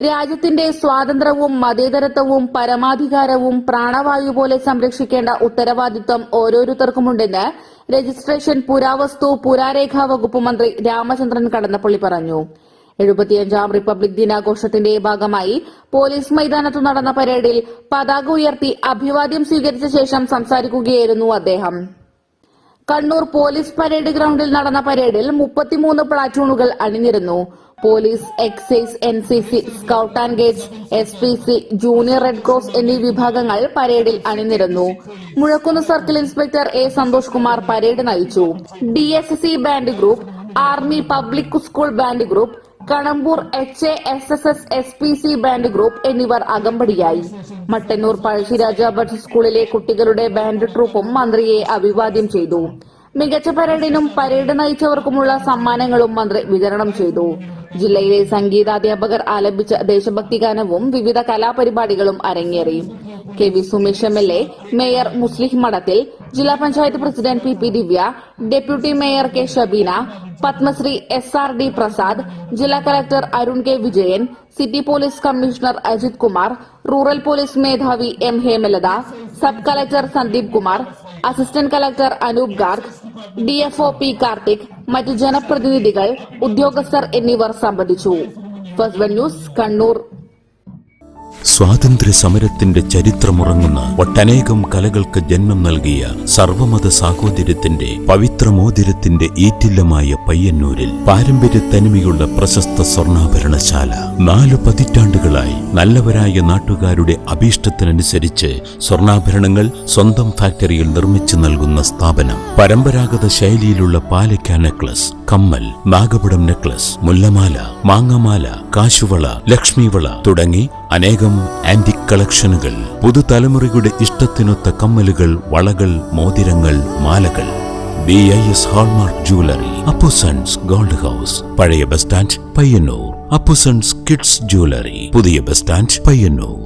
രാജ്യത്തിന്റെ സ്വാതന്ത്ര്യവും മതേതരത്വവും പരമാധികാരവും പ്രാണവായു പോലെ സംരക്ഷിക്കേണ്ട ഉത്തരവാദിത്വം ഓരോരുത്തർക്കുമുണ്ടെന്ന് രജിസ്ട്രേഷൻ പുരാവസ്തു പുരാരേഖാ വകുപ്പ് മന്ത്രി രാമചന്ദ്രൻ കടന്നപ്പള്ളി പറഞ്ഞു. എഴുപത്തിയഞ്ചാം റിപ്പബ്ലിക് ദിനാഘോഷത്തിന്റെ ഭാഗമായി പോലീസ് മൈതാനത്ത് നടന്ന പരേഡിൽ പതാക ഉയർത്തി അഭിവാദ്യം സ്വീകരിച്ച ശേഷം സംസാരിക്കുകയായിരുന്നു അദ്ദേഹം. കണ്ണൂർ പോലീസ് പരേഡ് ഗ്രൗണ്ടിൽ നടന്ന പരേഡിൽ മുപ്പത്തിമൂന്ന് പ്ലാറ്റൂണുകൾ അണിനിരുന്നു police excise N C C scout and guides S P C junior red cross എന്നീ വിഭാഗങ്ങൾ പരേഡിൽ അണിനിരുന്നു Muzhakkunnu circle inspector A Santhosh Kumar parade നയിച്ചു. D S C band group army public school band group Kanampur H A S S S S P C band group എന്നിവർ അകമ്പടിയായി. മട്ടന്നൂർ പഴശ്ശിരാജ ഭട്ട് സ്കൂളിലെ കുട്ടികളുടെ band ട്രൂപ്പും മന്ത്രിയെ അഭിവാദ്യം ചെയ്തു. മികച്ച പരേഡിനും പരേഡ് നയിച്ചവർക്കുമുള്ള സമ്മാനങ്ങളും മന്ത്രി വിതരണം ചെയ്തു. ജില്ലയിലെ സംഗീതാധ്യാപകർ ആലപിച്ച ദേശഭക്തി ഗാനവും വിവിധ കലാപരിപാടികളും അരങ്ങേറി. K V Sumesh M L A mayor Muslih Madathil ജില്ലാ panchayat president P P Divya deputy mayor K Shabeena Padmashri S R D Prasad ജില്ലാ collector Arun K Vijayan city police commissioner Ajith Kumar rural police മേധാവി M Hemalatha sub collector Sandeep Kumar assistant collector Anoop Garg DFO P Karthik മറ്റ് ജനപ്രതിനിധികൾ ഉദ്യോഗസ്ഥർ എന്നിവർ സംബന്ധിച്ചു. First news Kannur. സ്വാതന്ത്ര്യ സമരത്തിന്റെ ചരിത്രമുറങ്ങുന്ന ഒട്ടനേകം കലകൾക്ക് ജന്മം നൽകിയ സർവമത സാഹോദര്യത്തിന്റെ പവിത്രമോതിരത്തിന്റെ ഈറ്റില്ലമായ പയ്യന്നൂരിൽ പാരമ്പര്യ തനിമയുള്ള പ്രശസ്ത സ്വർണാഭരണശാല. നാലു പതിറ്റാണ്ടുകളായി നല്ലവരായ നാട്ടുകാരുടെ അഭീഷ്ടത്തിനനുസരിച്ച് സ്വർണാഭരണങ്ങൾ സ്വന്തം ഫാക്ടറിയിൽ നിർമ്മിച്ചു നൽകുന്ന സ്ഥാപനം. പരമ്പരാഗത ശൈലിയിലുള്ള പാലക്ക നെക്ലസ് കമ്മൽ നാഗപടം നെക്ലസ് മുല്ലമാല മാങ്ങമാല കാശുവള ലക്ഷ്മിവള തുടങ്ങി അനേകം ആന്റിക് കളക്ഷനുകൾ. പുതുതലമുറയുടെ ഇഷ്ടത്തിനൊത്ത കമ്മലുകൾ വളകൾ മോതിരങ്ങൾ മാലകൾ. B I S hallmark jewellery Appusons gold house പഴയ bus stand Payyannur. Appusons kids jewellery പുതിയ ബസ് സ്റ്റാൻഡ് പയ്യന്നൂർ.